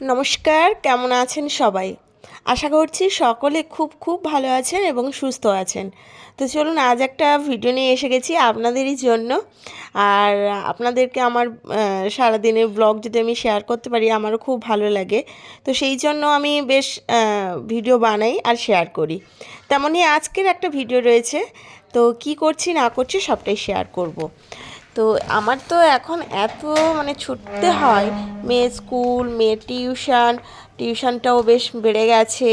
নমস্কার, কেমন আছেন সবাই? আশা করছি সকলে খুব খুব ভালো আছেন এবং সুস্থ আছেন। তো চলুন, আজ একটা ভিডিও নিয়ে এসে গেছি আপনাদেরই জন্য। আর আপনাদেরকে আমার সারাদিনের ব্লগ যদি আমি শেয়ার করতে পারি, আমারও খুব ভালো লাগে। তো সেই জন্য আমি বেশ ভিডিও বানাই আর শেয়ার করি। তেমনই আজকের একটা ভিডিও রয়েছে। তো কি করছি, না করছি, সবটাই শেয়ার করব। তো আমার তো এখন এত মানে ছুটতে হয়। মেয়ে স্কুল মেয়ে টিউশন টিউশনটাও বেশ বেড়ে গেছে।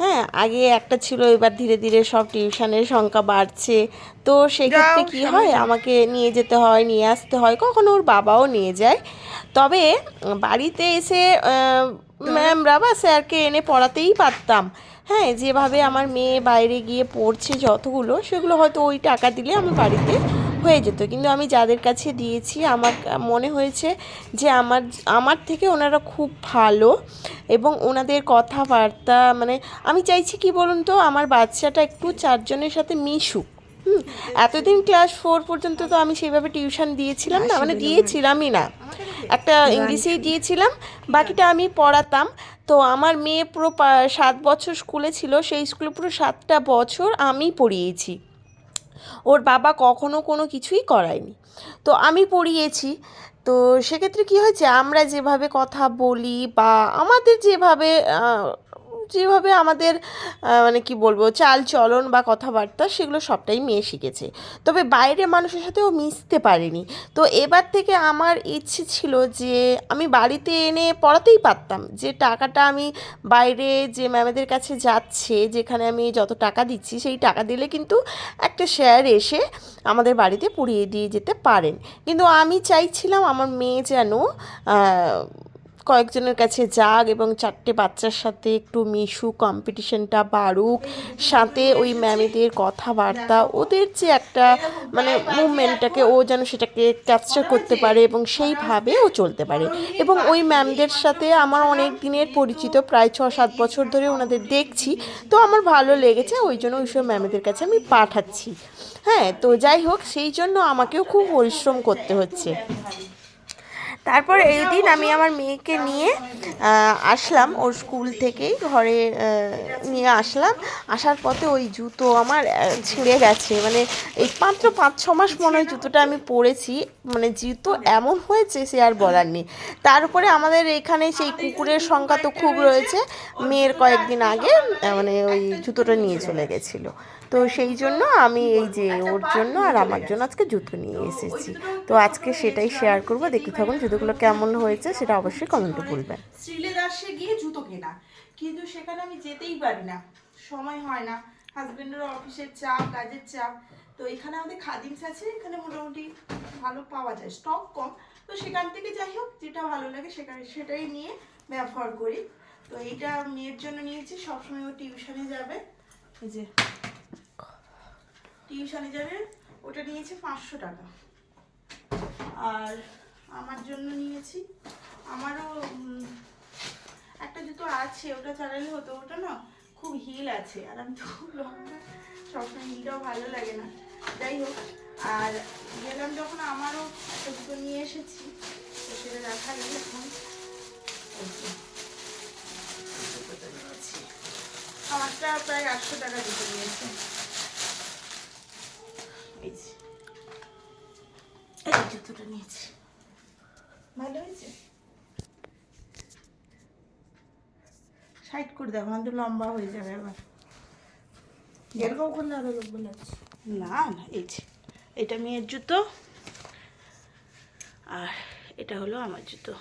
হ্যাঁ আগে একটা ছিল এবার ধীরে ধীরে সব টিউশনের সংখ্যা বাড়ছে। তো সেক্ষেত্রে কি হয় আমাকে নিয়ে যেতে হয় নিয়ে আসতে হয় কখনো ওর বাবাও নিয়ে যায়। তবে বাড়িতে এসে ম্যামরা বা স্যারকে এনে পড়াতেই পারতাম। হ্যাঁ যেভাবে আমার মেয়ে বাইরে গিয়ে পড়ছে যতগুলো সেগুলো হয়তো ওই টাকা দিলে আমি বাড়িতে হয়ে যেত। কিন্তু আমি যাদের কাছে দিয়েছি আমার মনে হয়েছে যে আমার আমার থেকে ওনারা খুব ভালো এবং ওনাদের কথাবার্তা মানে আমি চাইছি কি বলুন তো আমার বাচ্চাটা একটু চারজনের সাথে মিশুক। হুম এতদিন ক্লাস ফোর পর্যন্ত তো আমি সেইভাবে টিউশন দিয়েছিলাম না মানে দিয়েছিলামই না। একটা ইংলিশেই দিয়েছিলাম বাকিটা আমি পড়াতাম। তো আমার মেয়ে পুরো সাত বছর স্কুলে ছিল সেই স্কুলে পুরো সাতটা বছর আমি পড়িয়েছি। ওর বাবা কখনো কোনো কিছুই করায়নি। তো আমি পড়িয়েছি। তো সেক্ষেত্রে কী হয়েছে? আমরা যেভাবে কথা বলি বা আমাদের যেভাবে যেভাবে আমাদের মানে কি বলব চাল চলন বা কথাবার্তা সেগুলো সবটাই মেয়ে শিখেছে। তবে বাইরে মানুষের সাথে ও মিশতে পারেনি। তো এবার থেকে আমার ইচ্ছে ছিল যে আমি বাড়িতে এনে পড়াতেই পারতাম। যে টাকাটা আমি বাইরে যে ম্যামেদের কাছে যাচ্ছে, যেখানে আমি যত টাকা দিচ্ছি সেই টাকা দিলে কিন্তু একটা শেয়ার এসে আমাদের বাড়িতে পুড়িয়ে দিয়ে যেতে পারেন। কিন্তু আমি চাইছিলাম আমার মেয়ে যেন কয়েকজনের কাছে যাক এবং চারটে বাচ্চার সাথে একটু মিশু কম্পিটিশনটা বাড়ুক, সাথে ওই ম্যামেদের কথাবার্তা, ওদের যে একটা মানে মুভমেন্টটাকে ও যেন সেটাকে ক্যাপচার করতে পারে এবং সেইভাবে ও চলতে পারে। এবং ওই ম্যামদের সাথে আমার অনেক দিনের পরিচিত, প্রায় ছ সাত বছর ধরে ওনাদের দেখছি। তো আমার ভালো লেগেছে, ওই জন্য ওইসব ম্যামেদের কাছে আমি পাঠাচ্ছি। হ্যাঁ তো যাই হোক, সেই জন্য আমাকেও খুব পরিশ্রম করতে হচ্ছে। তারপর এই দিন আমি আমার মেয়েকে নিয়ে আসলাম ওর স্কুল থেকেই, ঘরে নিয়ে আসলাম। আসার পথে ওই জুতো আমার ছিঁড়ে গেছে। মানে এই মাত্র পাঁচ, ছ মাস মনে হয় জুতোটা আমি পরেছি। মানে জুতো এমন হয়েছে সে আর বলার নেই। তার উপরে আমাদের এখানে সেই কুকুরের সংখ্যা তো খুব রয়েছে। মেয়ের কয়েকদিন আগে মানে ওই জুতোটা নিয়ে চলে গেছিল। তো সেই জন্য আমি এই যে ওর জন্য আর আমার জন্য আজকে জুতো নিয়ে এসেছি। তো আজকে সেটাই শেয়ার করব। দেখতে থাকুন জুতোগুলো কেমন হয়েছে, সেটা অবশ্যই কমেন্টে বলবেন। শ্রীলেদাসে গিয়ে জুতো কেনা। কিন্তু সেখানে আমি যেতেই পারি না। সময় হয় না। হাজবেন্ডের অফিসের চাপ, কাজের চাপ। তো এখানে আমাদের খাদিমস আছে। এখানে মোটামুটি ভালো পাওয়া যায়। স্টক কম। তো সেখান থেকে যাই হোক, যেটা ভালো লাগে সেখানে সেটাই নিয়ে ব্যবহার করি। তো এইটা মেয়ের জন্য নিয়েছি। সবসময় ও টিউশনে যাবে। যে টিউশনে যাবে, ওটা নিয়েছে পাঁচশো টাকা। আর আমার জন্য নিয়েছি, আমারও একটা জুতো আছে, ওটা চালালে হতো, ওটা না খুব হিল আছে, আর আমি তো খুব সবসময় হিলটাও ভালো লাগে না। যাই হোক, আর গেলাম যখন আমারও একটা জুতো নিয়ে এসেছি, তো সেটা গেল এখন। আমারটা প্রায় আটশো টাকা জুতো নিয়েছে। এই যে, এই জুতোটা নিয়েছি ভালো হয়েছে সাইড করে দেখো লম্বা হয়ে যাবে এরকম করলে আরও লোক বোলাচ্ছে না না এই যে এটা মেয়ের জুতো আর এটা হলো আমার জুতো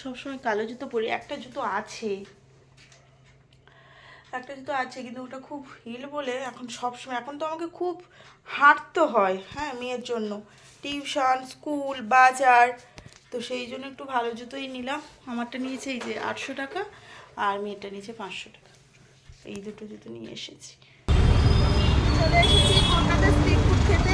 সবসময় কালো জুতো পরি একটা জুতো আছে। একটা জুতো আছে কিন্তু ওটা খুব হিল বলে এখন সবসময় এখন তো আমাকে খুব হাঁটতে হয় হ্যাঁ মেয়ের জন্য। টিউশন স্কুল বাজার তো সেই জন্য একটু ভালো জুতোই নিলাম। আমারটা নিয়েছে এই যে আটশো টাকা আর মেয়েটা নিয়েছে পাঁচশো টাকা। এই দুটো জুতো নিয়ে এসেছি। চলে এসেছি কলকাতা স্ট্রিট ফুড খেতে।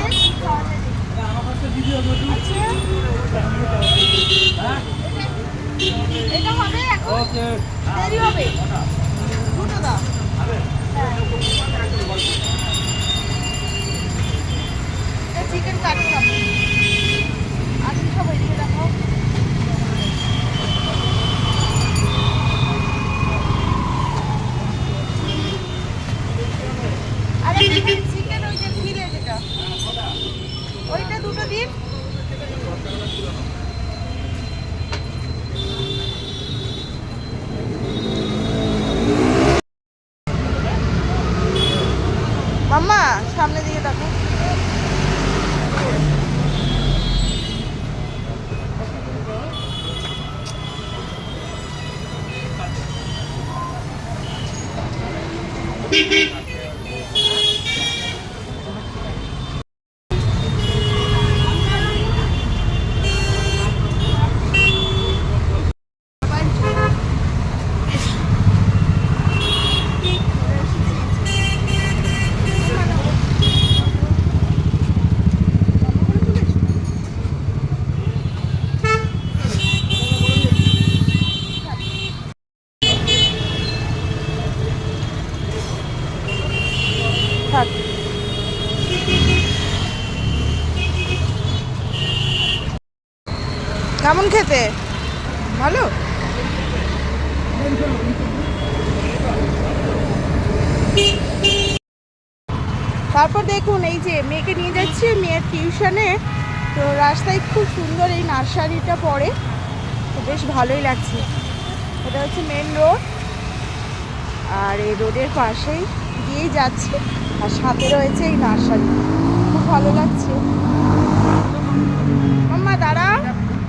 এটা হবে এখন? দেরি হবে? চিকেন কারি খাব আসুন সবাই দিকে দেখো আরে beep beep. কেমন খেতে? ভালো? তারপর দেখুন, এই যে মেয়েকে নিয়ে যাচ্ছি, মেয়ের টিউশনে তো রাস্তায় খুব সুন্দর এই নার্সারিটা পড়ে। তো বেশ ভালোই লাগছে। এটা হচ্ছে মেন রোড আর এই রোডের পাশেই দিয়েই যাচ্ছি। আর সাথে রয়েছে এই নার্সারি। খুব ভালো লাগছে। মাম্মা দাঁড়া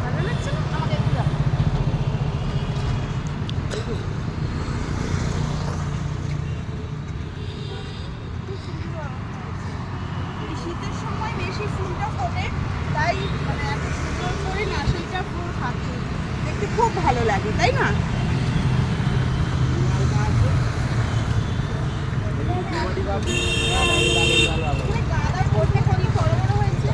ভালো লাগছে না আমাকে একটু দাও। এই শীতের সময় বেশি ফুলটা ফোটে তাই মানে এত সুন্দর করে নার্সারিটা পুরো থাকে দেখতে খুব ভালো লাগে তাই না মানে গাঁদার মধ্যে কত বড় বড় হয়েছে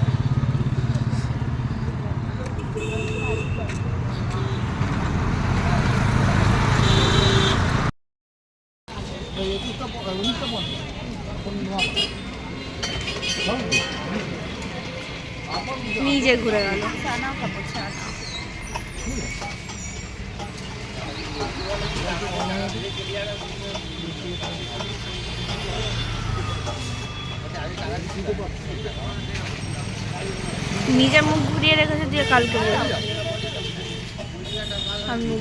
নিজে ঘুরে গেল। নিজে মুখ ঘুরিয়ে রেখেছে দিয়ে কালকে আমি মুখ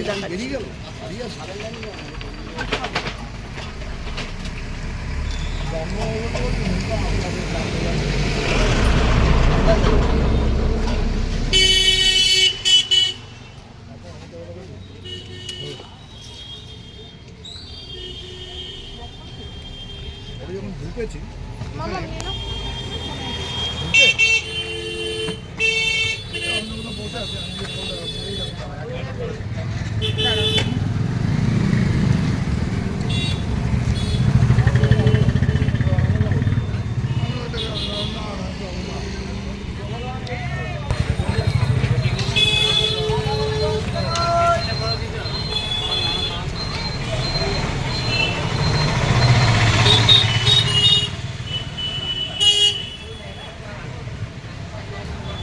ঢুকেছি বসে আছে আমি যে বললাম,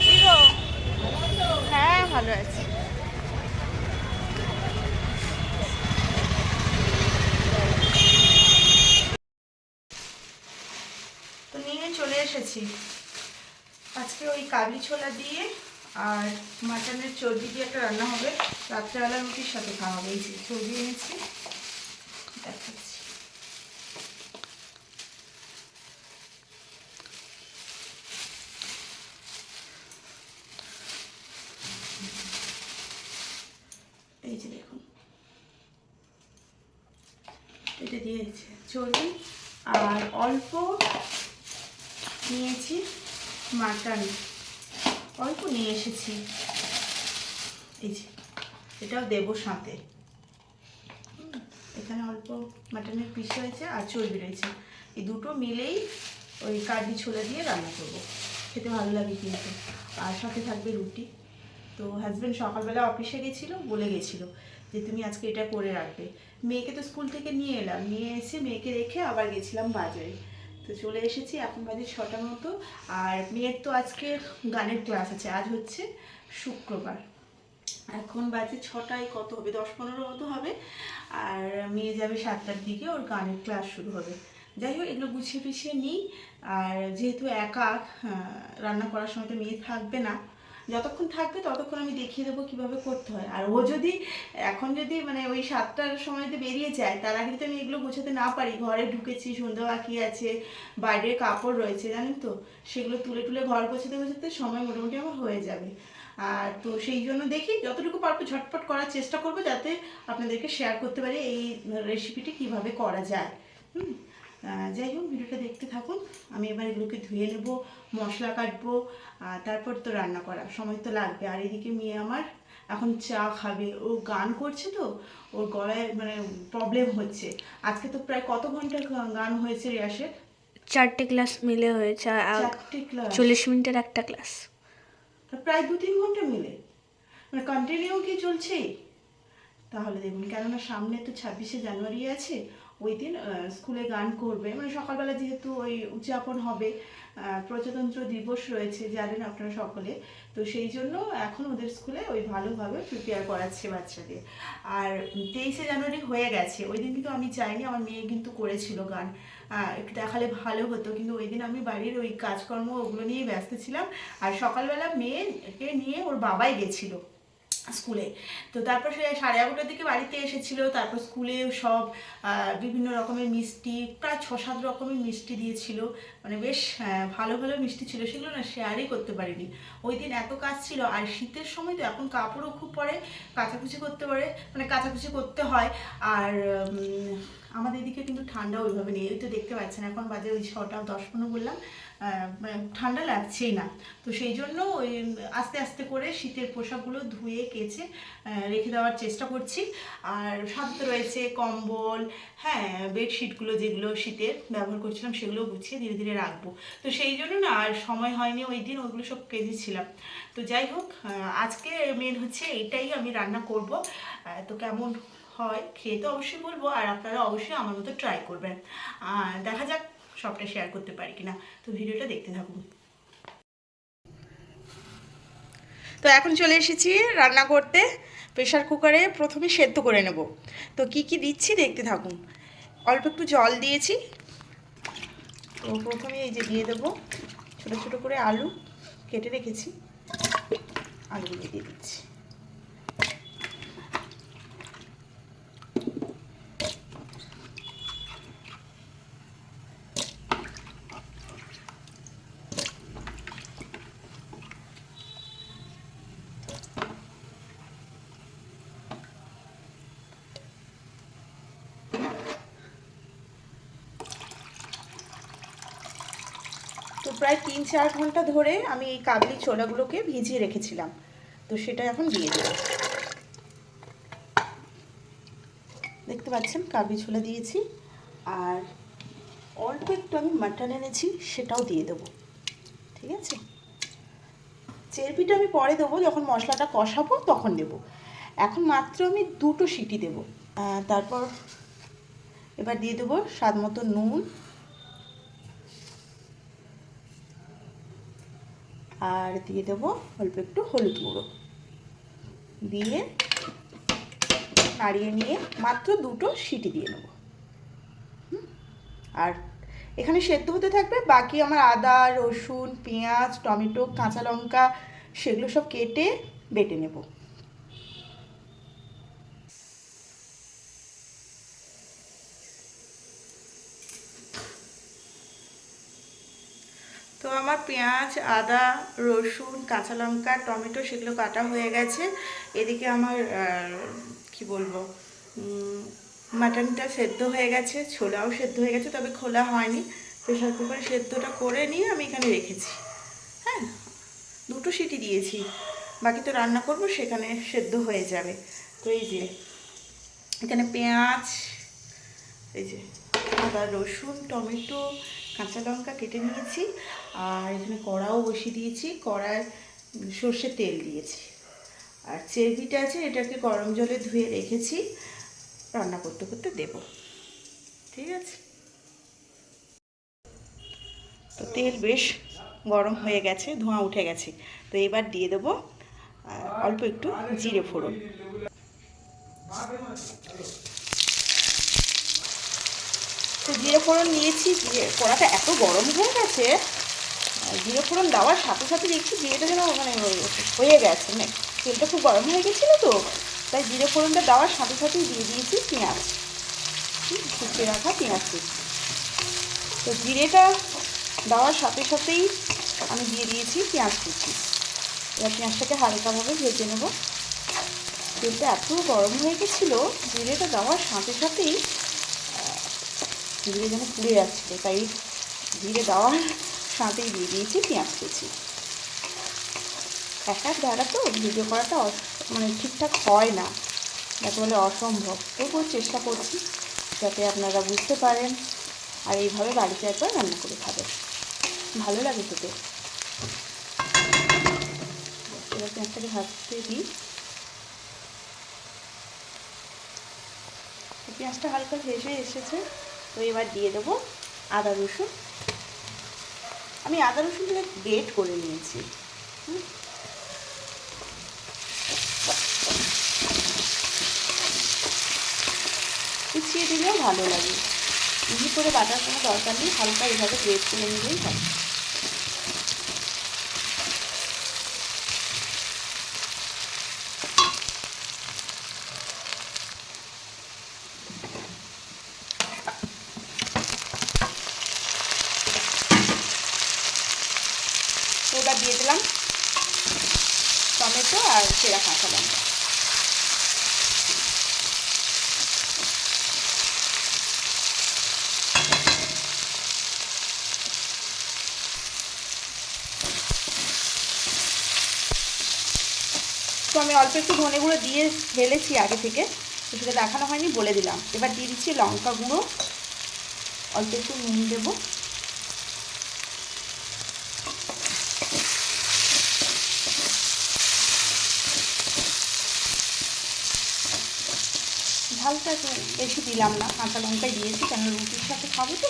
কি গো? হ্যাঁ ভালো আছি তো নিয়ে এসেছি আজকে ওই কাবলি ছোলা দিয়ে আর মাটনের চর্বি দিয়ে একটা রান্না হবে। রাত্রেবেলা রুটির সাথে খাওয়া হবে। এই যে চর্বি এনেছি, দেখাচ্ছি এই যে দেখুন এটা দিয়েছে চর্বি আর অল্প নিয়েছি মাটন। অল্প নিয়ে এসেছি। এই যে এটাও দেবো হুম, এখানে অল্প মাটনের পিস রয়েছে আর চর্বি রয়েছে। এই দুটো মিলেই ওই কার্ডি ছোলা দিয়ে রান্না করব। খেতে ভালো লাগে কিন্তু। আর সাথে থাকবে রুটি। তো হাজব্যান্ড সকালবেলা অফিসে গেছিল বলে গেছিল যে তুমি আজকে এটা করে রাখবে। মেয়েকে তো স্কুল থেকে নিয়ে এলাম। নিয়ে এসে মেয়েকে রেখে আবার গেছিলাম বাজারে। তো চলে এসেছি এখন বাজে ছটার মতো। আর মেয়ের তো আজকে গানের ক্লাস আছে আজ হচ্ছে শুক্রবার। এখন বাজে ছটায় কত হবে? দশ পনেরো মতো হবে। আর মেয়ে যাবে সাতটার দিকে ওর গানের ক্লাস শুরু হবে। যাই হোক এগুলো গুছিয়ে পিছিয়ে নিই। আর যেহেতু একা আহ, রান্না করার সময় তো মেয়ে থাকবে না যতক্ষণ থাকবে ততক্ষণ আমি দেখিয়ে দেবো কীভাবে করতে হয়। আর ও যদি এখন যদি মানে ওই সাতটার সময় যদি বেরিয়ে যায়, তার আগে যদি আমি এগুলো গোছাতে না পারি, ঘরে ঢুকেছি, সন্ধ্যা বাকি আছে, বাইরের কাপড় রয়েছে, জানেন তো? সেগুলো তুলে তুলে ঘর গোছাতে গোছাতে সময় মোটামুটি আমার হয়ে যাবে। আর তো সেই জন্য দেখি যতটুকু পারব ঝটপট করার চেষ্টা করব যাতে আপনাদেরকে শেয়ার করতে পারি এই রেসিপিটি কীভাবে করা যায়। হুম? যাই হোক ভিডিওটা দেখতে থাকুন। আমি এবার এগুলোকে ধুয়ে নেব মশলা কাটবো আর তারপর তো রান্না করা সময় তো লাগবে। আর এদিকে মেয়ে আমার এখন চা খাবে। ও গান করছে তো ওর গলায় মানে প্রবলেম হচ্ছে। আজকে তো প্রায় কত ঘণ্টা গান হয়েছে রিয়াসের? চারটে ক্লাস মিলে হয়েছে চল্লিশ মিনিটের একটা ক্লাস। প্রায় দু তিন ঘণ্টা মিলে। মানে কন্টিনিউ কি চলছে তাহলে দেখুন কেননা সামনে তো ছাব্বিশে জানুয়ারি আছে ওই দিন স্কুলে গান করবে। মানে সকালবেলা যেহেতু ওই উদযাপন হবে প্রজাতন্ত্র দিবস রয়েছে, জানেন আপনারা সকলে। তো সেই জন্য এখন ওদের স্কুলে ওই ভালোভাবে প্রিপেয়ার করাচ্ছে বাচ্চাদের। আর তেইশে জানুয়ারি হয়ে গেছে। ওই দিন কিন্তু আমি চাইনি আমার মেয়ে কিন্তু করেছিল গান। একটু দেখালে ভালো হতো, কিন্তু ওই দিন আমি বাড়ির ওই কাজকর্ম ওগুলো নিয়ে ব্যস্ত ছিলাম। আর সকালবেলা মেয়েকে নিয়ে ওর বাবাই গেছিল। স্কুলে। তো তারপর সে সাড়ে এগারোটার দিকে বাড়িতে এসেছিল, তারপর স্কুলে সব বিভিন্ন রকমের মিষ্টি, প্রায় ছ সাত রকমের মিষ্টি দিয়েছিল। মানে বেশ ভালো ভালো মিষ্টি ছিল। সেগুলো না শেয়ারই করতে পারিনি। ওই দিন এত কাজ ছিল, আর শীতের সময় তো এখন কাপড়ও খুব পরে, কাচাকুচি করতে পারে মানে কাচাকুচি করতে হয়। আর আমাদের এদিকে কিন্তু ঠান্ডা ওইভাবে নেই। তো দেখতে পাচ্ছেন, এখন বাজে ওই ছটা দশ পনেরো বললাম। মানে ঠান্ডা লাগছেই না। তো সেই জন্য ওই আস্তে আস্তে করে শীতের পোশাকগুলো ধুয়ে, কেচে রেখে দেওয়ার চেষ্টা করছি। আর সাথে রয়েছে কম্বল হ্যাঁ বেডশিটগুলো যেগুলো শীতের ব্যবহার করছিলাম সেগুলো গুছিয়ে ধীরে ধীরে রাখব। তো সেই জন্য না আর সময় হয়নি, ওই দিন ওইগুলো সব কেজেছিলাম তো যাই হোক আজকে মেন হচ্ছে এটাই আমি রান্না করব। তো কেমন হয়, খেয়ে তো অবশ্যই বলব, আর আপনারা অবশ্যই আমার মতো ট্রাই করবেন। দেখা যাক সবটা শেয়ার করতে পারি কিনা। তো ভিডিওটা দেখতে থাকুন। তো এখন চলে এসেছি রান্না করতে। প্রেশার কুকারে প্রথমে সেদ্ধ করে নেব। তো কি কি দিচ্ছি দেখতে থাকুন। অল্প একটু জল দিয়েছি। তো প্রথমে এই যে দিয়ে দেবো ছোটো ছোটো করে আলু কেটে রেখেছি। আলুগুলো দিয়ে দিচ্ছি। তো প্রায় তিন চার ঘণ্টা ধরে আমি এই কাবলি ছোলাগুলোকে ভিজিয়ে রেখেছিলাম। তো সেটা এখন দিয়ে দেবো। দেখতে পাচ্ছেন, কাবলি ছোলা দিয়েছি। আর অল্প একটু আমি মাটন এনেছি, সেটাও দিয়ে দেবো। ঠিক আছে? চেরপিটা আমি পরে দেবো, যখন মশলাটা কষাবো তখন দেবো। এখন মাত্র আমি দুটো সিটি দেবো। তারপর এবার দিয়ে দেবো স্বাদ মতো নুন আর দিয়ে দেবো অল্প একটু হলুদ গুঁড়ো। দিয়ে নাড়িয়ে নিয়ে মাত্র দুটো সিটি দিয়ে নেব। আর এখানে সেদ্ধ হতে থাকবে, বাকি আমার আদা, রসুন, পেঁয়াজ, টমেটো, কাঁচা লঙ্কা, সেগুলো সব কেটে বেটে নেব তো আমার পেঁয়াজ আদা, রসুন, কাঁচা লঙ্কা, টমেটো সেগুলো কাটা হয়ে গেছে। এদিকে আমার কি বলব মাটনটা সেদ্ধ হয়ে গেছে, ছোলাও সেদ্ধ হয়ে গেছে, তবে খোলা হয়নি। প্রেশার কুকারে সেদ্ধটা করে নিয়ে আমি এখানে রেখেছি। হ্যাঁ দুটো সিটি দিয়েছি। বাকি তো রান্না করব, সেখানে সেদ্ধ হয়ে যাবে। তো এই যে, এখানে পেঁয়াজ, এই যে, আদা, রসুন, টমেটো কাঁচা লঙ্কা কেটে নিয়েছি, আর এখানে কড়াও বসিয়ে দিয়েছি। কড়ায় সর্ষে তেল দিয়েছি। আর চেরবিটা আছে, এটাকে গরম জলে ধুয়ে রেখেছি। রান্না করতে করতে দেব। ঠিক আছে? তো তেল বেশ গরম হয়ে গেছে, ধোঁয়া উঠে গেছে। তো এবার দিয়ে দেবো অল্প একটু জিরে ফোড়ন। তো জিরে ফোড়ন নিয়েছি, জিরে কড়াটা এত গরম হয়ে গেছে জিরে ফোড়ন দেওয়ার সাথে সাথে দেখছি জিরেটা যেন মানে হয়ে গেছে মানে তেলটা খুব গরম হয়ে গেছিল তো, তাই জিরে ফোড়নটা দেওয়ার সাথে সাথেই দিয়ে দিয়েছি পেঁয়াজ। কুচিয়ে রাখা পেঁয়াজ তো জিরেটা দেওয়ার সাথে সাথেই আমি দিয়ে দিয়েছি পেঁয়াজ কুচি। এবার পেঁয়াজটাকে হালকাভাবে ভেজে নেব। তেলটা এত গরম হয়ে গেছিল, জিরেটা দেওয়ার সাথে সাথেই জিরে যেন পুড়ে যাচ্ছিল তাই জিরে দেওয়ার সাঁতেই দিয়ে দিয়েছি, পেঁয়াজ কুচি। এক দ্বারা তো ভিডিও করাটা মানে ঠিকঠাক হয় না। যাকে বলে অসম্ভব। তবুও চেষ্টা করছি, যাতে আপনারা বুঝতে পারেন। আর এইভাবে বাড়িতে একবার রান্না করে খাবেন। ভালো লাগে খেতে। এবার পেঁয়াজটাকে ভাজতে দিই। পেঁয়াজটা হালকা ভেসে এসেছে। তো এবার দিয়ে দেবো আদা রসুন। আমি আদা রসুনটাকে গ্রেট করে নিয়েছি। কুচিয়ে দিলেও ভালো লাগে। ইজি করে বাটার কোনো দরকার নেই, হালকা এইভাবে গ্রেট করে নিলেই হবে তো এবার দিয়ে দিলাম টমেটো আর সেরা কাঁচা লঙ্কা তো আমি অল্প একটু ধনে গুঁড়ো দিয়ে ফেলেছি আগে থেকে, তো সেটা দেখানো হয়নি, বলে দিলাম। এবার দিয়ে দিচ্ছি লঙ্কা গুঁড়ো। অল্প একটু নুন দেবো। ঝালটা একটু বেশি দিলাম না কাঁচা লঙ্কাই দিয়েছি কেন রুটির সাথে খাব তো।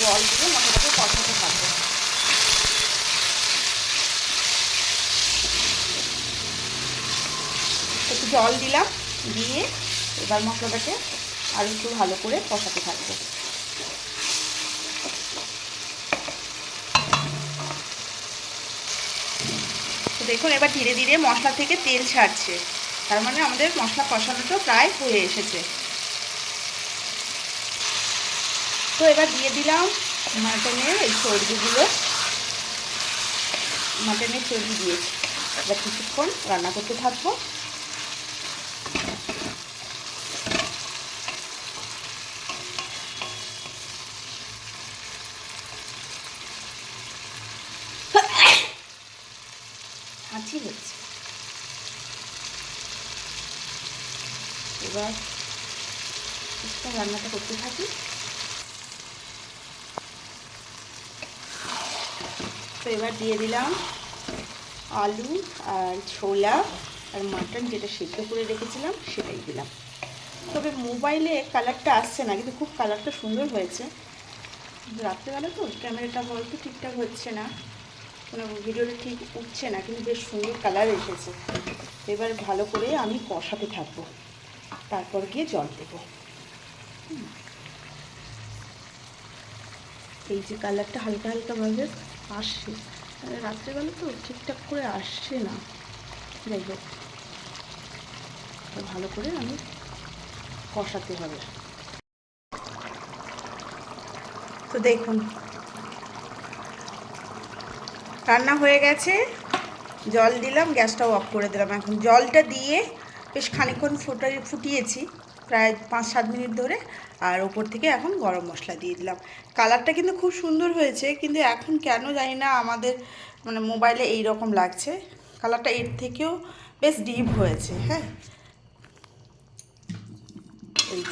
জল দিয়ে মশলাটাকে কষাতে থাকব। জল দিলাম, দিয়ে এবার মশলাটাকে আরও একটু ভালো করে কষাতে থাকব। দেখুন, এবার ধীরে ধীরে মশলা থেকে তেল ছাড়ছে। তার মানে আমাদের মশলা কষানোটা প্রায় হয়ে এসেছে। তো এবার দিয়ে দিলাম মাটনের এই চর্বিগুলো মাটনের চর্বি দিয়েছি এবার কিছুক্ষণ রান্না করতে থাকব হাঁচি হচ্ছে এবার কিছুক্ষণ রান্নাটা করতে থাকি তো এবার দিয়ে দিলাম আলু আর ছোলা আর মাটন যেটা সেদ্ধ করে রেখেছিলাম, সেটাই দিলাম। তবে মোবাইলে কালারটা আসছে না, কিন্তু খুব কালারটা সুন্দর হয়েছে। রাত্রেবেলা তো ক্যামেরাটা হয়তো ঠিকঠাক হচ্ছে না, কোনো ভিডিওটা ঠিক উঠছে না, কিন্তু বেশ সুন্দর কালার এসেছে। এবার ভালো করে আমি কষাতে থাকব, তারপর গিয়ে জল দেবো। এই যে কালারটা হালকা হালকাভাবে আসছে। রাত্রেবেলা তো ঠিকঠাক করে আসছে না। যাই হোক ভালো করে আমি কষাতে হবে। তো দেখুন, রান্না হয়ে গেছে। জল দিলাম গ্যাসটাও অফ করে দিলাম। এখন জলটা দিয়ে বেশ খানিকক্ষণ ফুটাই ফুটিয়েছি, প্রায় পাঁচ সাত মিনিট ধরে। আর ওপর থেকে এখন গরম মশলা দিয়ে দিলাম। কালারটা কিন্তু খুব সুন্দর হয়েছে, কিন্তু এখন কেন জানি না আমাদের মানে মোবাইলে এই রকম লাগছে। কালারটা এর থেকেও বেশ ডিপ হয়েছে হ্যাঁ। এই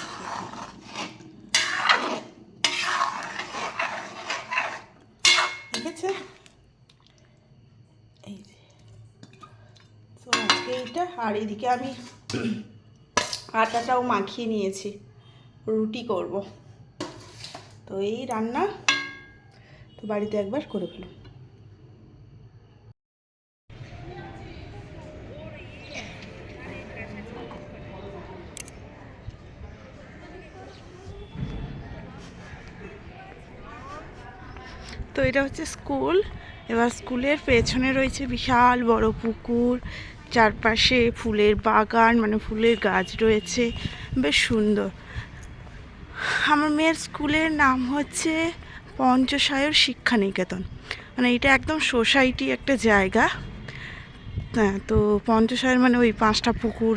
এইটা, আর এদিকে আমি আটাটাও মাখিয়ে নিয়েছি। রুটি করব। তো এই রান্না তো বাড়িতে একবার করে ফেলো। তো এটা হচ্ছে স্কুল। এবার স্কুলের পেছনে রয়েছে বিশাল বড় পুকুর। চারপাশে ফুলের বাগান মানে ফুলের গাছ রয়েছে। বেশ সুন্দর। আমার মেয়ের স্কুলের নাম হচ্ছে পঞ্চসায়র শিক্ষা নিকেতন মানে এটা একদম সোসাইটি একটা জায়গা। হ্যাঁ তো পঞ্চসায়র মানে ওই পাঁচটা পুকুর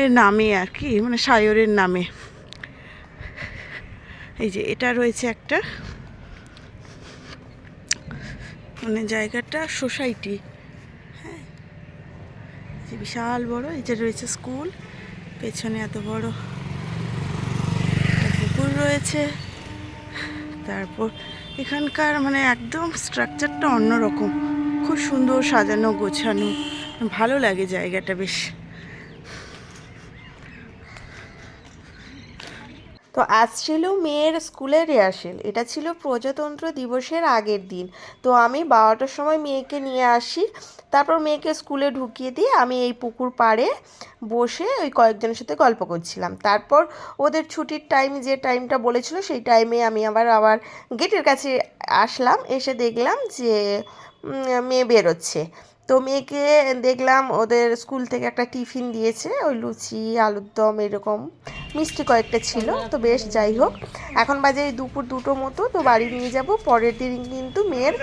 এর নামে আর কি মানে সায়রের নামে। এই যে এটা রয়েছে একটা মানে জায়গাটা সোসাইটি। হ্যাঁ বিশাল বড়, এই যে রয়েছে স্কুল, পেছনে এত বড় রয়েছে। তারপর এখানকার মানে একদম স্ট্রাকচারটা অন্যরকম। খুব সুন্দর সাজানো, গোছানো, ভালো লাগে জায়গাটা বেশ। তো আজ ছিল মেয়ের স্কুলের রিহার্সেল এটা ছিল প্রজাতন্ত্র দিবসের আগের দিন। তো আমি বারোটার সময় মেয়েকে নিয়ে আসি, তারপর মেয়েকে স্কুলে ঢুকিয়ে দিয়ে আমি এই পুকুর পাড়ে বসে ওই কয়েকজনের সাথে গল্প করছিলাম। তারপর ওদের ছুটির টাইম যে টাইমটা বলেছিল, সেই টাইমে আমি আবার আবার গেটের কাছে আসলাম, এসে দেখলাম যে মেয়ে বেরোচ্ছে। তো মেয়েকে দেখলাম ওদের স্কুল থেকে একটা টিফিন দিয়েছে ওই লুচি আলুর দম এরকম মিষ্টি কয়েকটা ছিল। তো বেশ যাই হোক এখন বাজে এই দুপুর দুটো মতো তো বাড়ি নিয়ে যাব। পরের দিন কিন্তু মেয়ের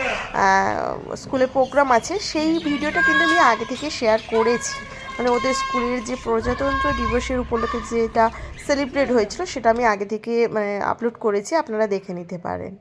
স্কুলে প্রোগ্রাম আছে। সেই ভিডিওটা কিন্তু আমি আগে থেকে শেয়ার করেছি। মানে ওদের স্কুলের যে প্রজাতন্ত্র দিবসের উপলক্ষে যেটা সেলিব্রেট হয়েছিল সেটা আমি আগে থেকে মানে আপলোড করেছি। আপনারা দেখে নিতে পারেন।